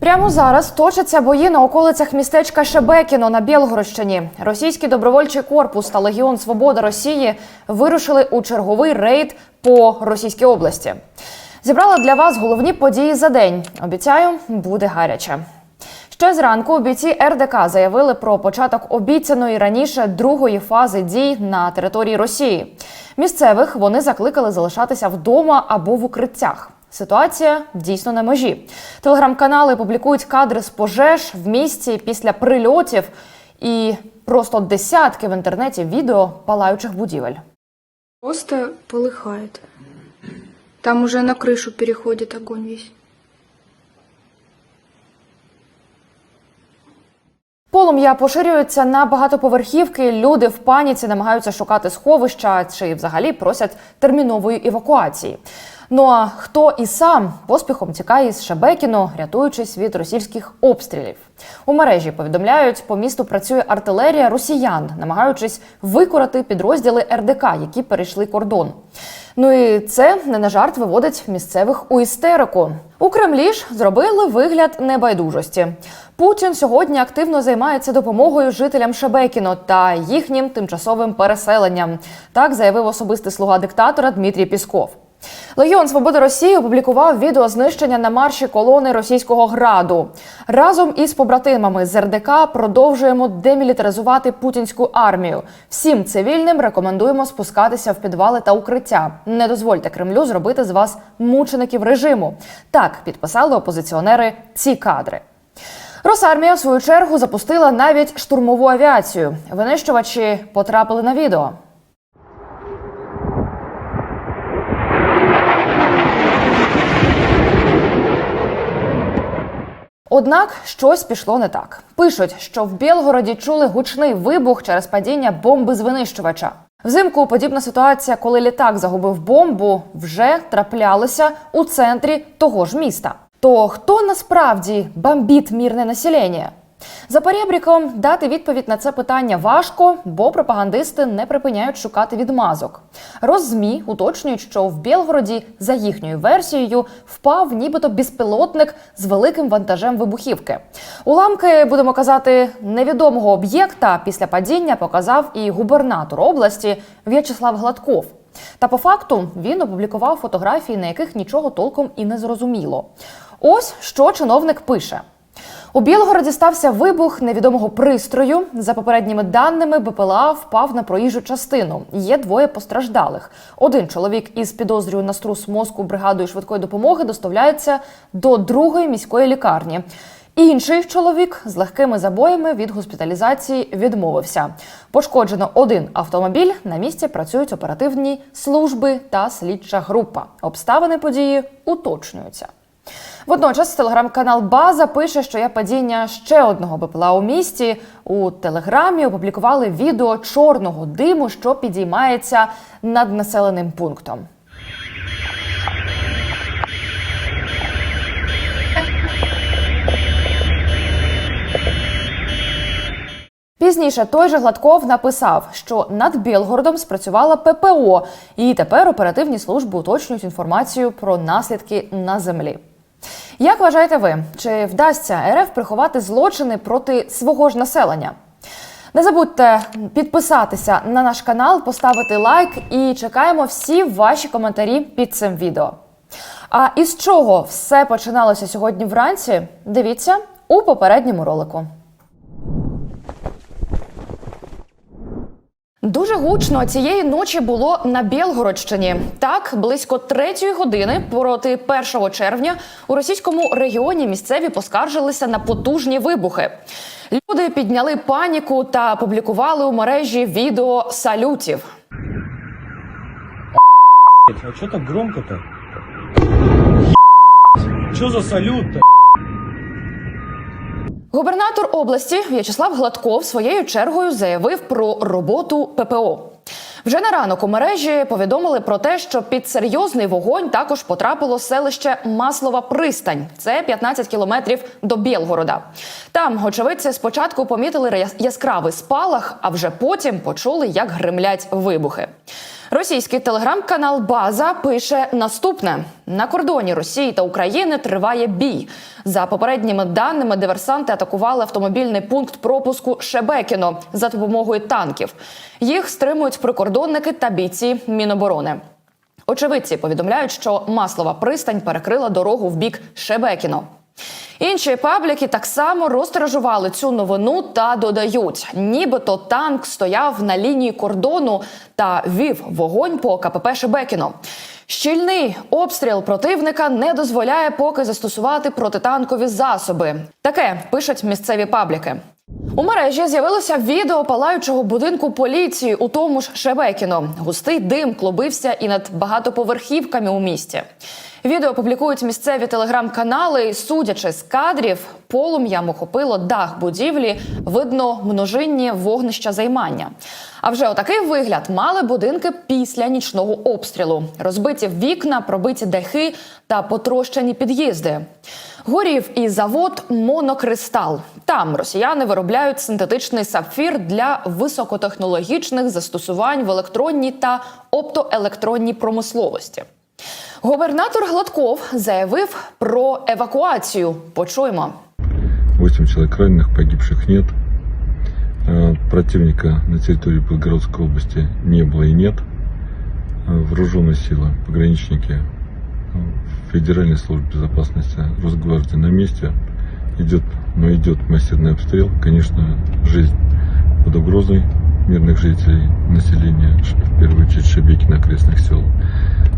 Прямо зараз точаться бої на околицях містечка Шебекіно на Білгородщині. Російський добровольчий корпус та Легіон Свобода Росії вирушили у черговий рейд по Російській області. Зібрала для вас головні події за день. Обіцяю, буде гаряче. Ще зранку бійці РДК заявили про початок обіцяної раніше другої фази дій на території Росії. Місцевих вони закликали залишатися вдома або в укриттях. Ситуація дійсно на межі. Телеграм-канали публікують кадри з пожеж в місті після прильотів і просто десятки в інтернеті відео палаючих будівель. Просто полыхает. Там уже на крышу переходит огонь весь. Полум'я поширюється на багатоповерхівки. Люди в паніці намагаються шукати сховища чи взагалі просять термінової евакуації. Ну а хто і сам поспіхом тікає із Шебекіно, рятуючись від російських обстрілів. У мережі повідомляють, по місту працює артилерія росіян, намагаючись викорати підрозділи РДК, які перейшли кордон. Ну і це не на жарт виводить місцевих у істерику. У Кремлі ж зробили вигляд небайдужості. Путін сьогодні активно займається допомогою жителям Шебекіно та їхнім тимчасовим переселенням. Так заявив особистий слуга диктатора Дмитрій Пісков. Легіон Свободи Росії опублікував відео знищення на марші колони російського граду. Разом із побратимами з РДК продовжуємо демілітаризувати путінську армію. Всім цивільним рекомендуємо спускатися в підвали та укриття. Не дозвольте Кремлю зробити з вас мучеників режиму. Так підписали опозиціонери ці кадри. Росармія, в свою чергу, запустила навіть штурмову авіацію. Винищувачі потрапили на відео. Однак щось пішло не так. Пишуть, що в Білгороді чули гучний вибух через падіння бомби з винищувача. Взимку подібна ситуація, коли літак загубив бомбу, вже траплялася у центрі того ж міста. То хто насправді бомбить мірне населення? За перебріком дати відповідь на це питання важко, бо пропагандисти не припиняють шукати відмазок. Роззмі уточнюють, що в Білгороді, за їхньою версією, впав нібито безпілотник з великим вантажем вибухівки. Уламки, будемо казати, невідомого об'єкта після падіння показав і губернатор області В'ячеслав Гладков. Та по факту він опублікував фотографії, на яких нічого толком і не зрозуміло. Ось що чиновник пише. У Білгороді стався вибух невідомого пристрою. За попередніми даними, БПЛА впав на проїжджу частину. Є двоє постраждалих. Один чоловік із підозрюю на струс мозку бригадою швидкої допомоги доставляється до другої міської лікарні. Інший чоловік з легкими забоями від госпіталізації відмовився. Пошкоджено один автомобіль. На місці працюють оперативні служби та слідча група. Обставини події уточнюються. Водночас телеграм-канал База пише, що є падіння ще одного БПЛА у місті. У телеграмі опублікували відео чорного диму, що підіймається над населеним пунктом. Пізніше той же Гладков написав, що над Білгородом спрацювала ППО, і тепер оперативні служби уточнюють інформацію про наслідки на землі. Як вважаєте ви, чи вдасться РФ приховати злочини проти свого ж населення? Не забудьте підписатися на наш канал, поставити лайк і чекаємо всі ваші коментарі під цим відео. А із чого все починалося сьогодні вранці? Дивіться у попередньому ролику. Дуже гучно цієї ночі було на Білгородщині. Так, близько третьої години проти 1 червня у російському регіоні місцеві поскаржилися на потужні вибухи. Люди підняли паніку та публікували у мережі відео салютів. А что так громко-то? Что за салют-то? Губернатор області В'ячеслав Гладков своєю чергою заявив про роботу ППО. Вже на ранок у мережі повідомили про те, що під серйозний вогонь також потрапило селище Маслова Пристань. Це 15 кілометрів до Білгорода. Там очевидці спочатку помітили яс- яскравий спалах, а вже потім почули, як гримлять вибухи. Російський телеграм-канал База пише наступне: на кордоні Росії та України триває бій. За попередніми даними, диверсанти атакували автомобільний пункт пропуску Шебекіно за допомогою танків. Їх стримують прикордонники та бійці Міноборони. Очевидці повідомляють, що маслова пристань перекрила дорогу в бік Шебекіно. Інші пабліки так само розтиражували цю новину та додають, нібито танк стояв на лінії кордону та вів вогонь по КПП Шебекіно. Щільний обстріл противника не дозволяє поки застосувати протитанкові засоби. Таке пишуть місцеві пабліки. У мережі з'явилося відео палаючого будинку поліції у тому ж Шебекіно. Густий дим клубився і над багатоповерхівками у місті. Відео публікують місцеві телеграм-канали. Судячи з кадрів, полум'ям охопило дах будівлі, видно множинні вогнища займання. А вже отакий вигляд мали будинки після нічного обстрілу: розбиті вікна, пробиті дахи та потрощені під'їзди. Горів і завод Монокристал. Там росіяни виробляють синтетичний сапфір для високотехнологічних застосувань в електронній та оптоелектронній промисловості. Губернатор Гладков заявив про евакуацію. Почуємо. 8 человек раненых, погибших нет. Э, Противника на территории Белгородской области не было и нет. Э, Вооруженные силы, пограничники, э, Федеральной службы безопасности, Росгвардии на месте. Идет, но идет массирный обстрел. Конечно, жизнь под угрозой мирных жителей, населения, ш- в первую очередь Шебекина окрестных сел.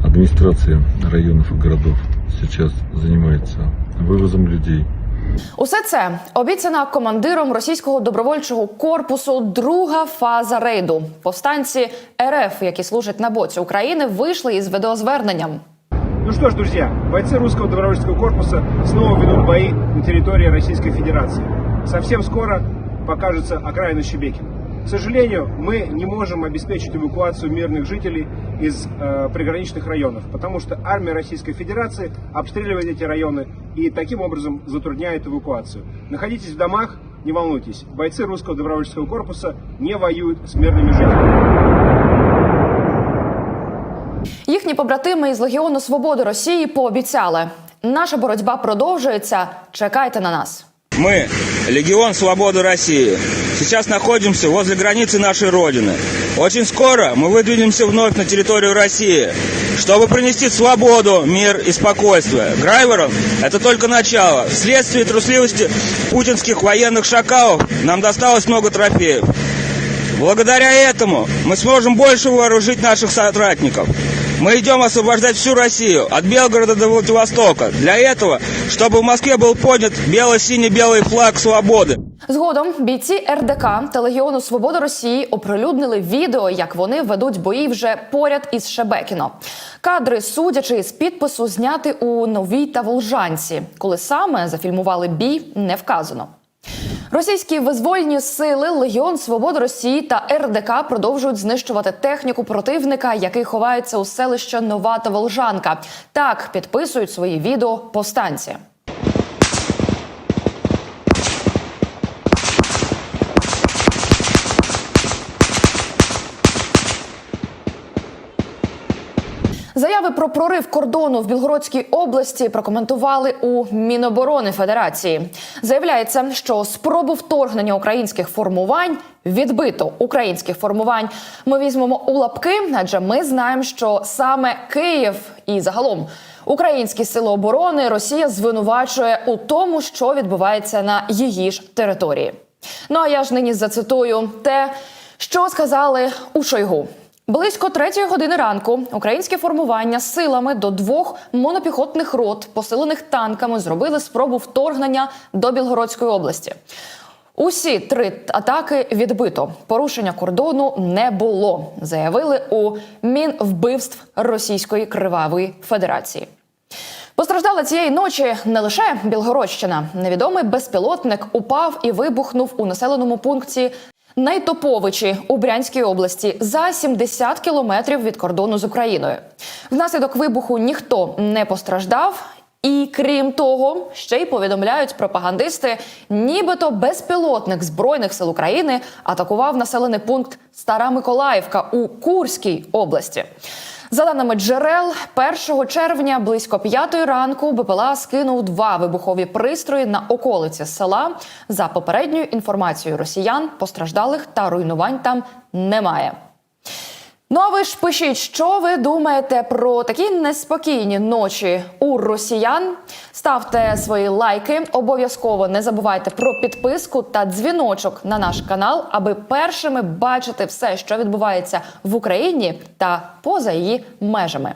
Администрация районов и городов сейчас занимается вывозом людей, Усе це обіцяна командиром російського добровольчого корпусу друга фаза рейду. Повстанці РФ, які служать на боці України, вийшли із відеозверненням. Ну что ж, друзья, бойцы русского добровольческого корпуса снова ведут бои на территории Российской Федерации. Совсем скоро покажется окраина Щебекина. К сожалению, мы не можем обеспечить эвакуацию мирных жителей из э, приграничных районов, потому что армия Российской Федерации обстреливает эти районы и таким образом затрудняет эвакуацию. Находитесь в домах, не волнуйтесь, бойцы русского добровольческого корпуса не воюют с мирными жителями. Їхні побратими із Легіону Свободи Росії пообіцяли: наша боротьба продовжується. Чекайте на нас. Мы, Легион Свободы России, сейчас находимся возле границы нашей Родины. Очень скоро мы выдвинемся вновь на территорию России, чтобы принести свободу, мир и спокойствие. Грайверов – это только начало. Вследствие трусливости путинских военных шакалов нам досталось много трофеев. Благодаря этому мы сможем больше вооружить наших соратников. Мы идем освобождать всю Россию, от Белгорода до Владивостока. Для этого, чтобы в Москве был поднят бело-синий-белый флаг свободы. Згодом бійці РДК та Легіону Свободи Росії оприлюднили відео, як вони ведуть бої вже поряд із Шебекіно. Кадри, судячи з підпису, зняти у новій та Волжанці. Коли саме зафільмували бій, не вказано. Російські визвольні сили Легіон Свободи Росії та РДК продовжують знищувати техніку противника, який ховається у селище Нова та Волжанка. Так підписують свої відео повстанці. Заяви про прорив кордону в Білгородській області прокоментували у Міноборони Федерації. Заявляється, що спробу вторгнення українських формувань відбито українських формувань. Ми візьмемо у лапки, адже ми знаємо, що саме Київ і загалом українські сили оборони Росія звинувачує у тому, що відбувається на її ж території. Ну а я ж нині зацитую те, що сказали у Шойгу. Близько третьої години ранку українське формування силами до двох монопіхотних рот, посилених танками, зробили спробу вторгнення до Білгородської області. Усі три атаки відбито. Порушення кордону не було, заявили у Мінвбивств Російської Кривавої Федерації. Постраждала цієї ночі не лише Білгородщина. Невідомий безпілотник упав і вибухнув у населеному пункті Найтоповичі у Брянській області за 70 кілометрів від кордону з Україною. Внаслідок вибуху ніхто не постраждав. І крім того, ще й повідомляють пропагандисти, нібито безпілотник збройних сил України атакував населений пункт Стара Миколаївка у Курській області. За даними джерел, 1 червня близько 5 ранку БПЛА скинув два вибухові пристрої на околиці села. За попередньою інформацією росіян, постраждалих та руйнувань там немає. Ну а ви ж пишіть, що ви думаєте про такі неспокійні ночі у росіян. Ставте свої лайки. Обов'язково не забувайте про підписку та дзвіночок на наш канал, аби першими бачити все, що відбувається в Україні та поза її межами.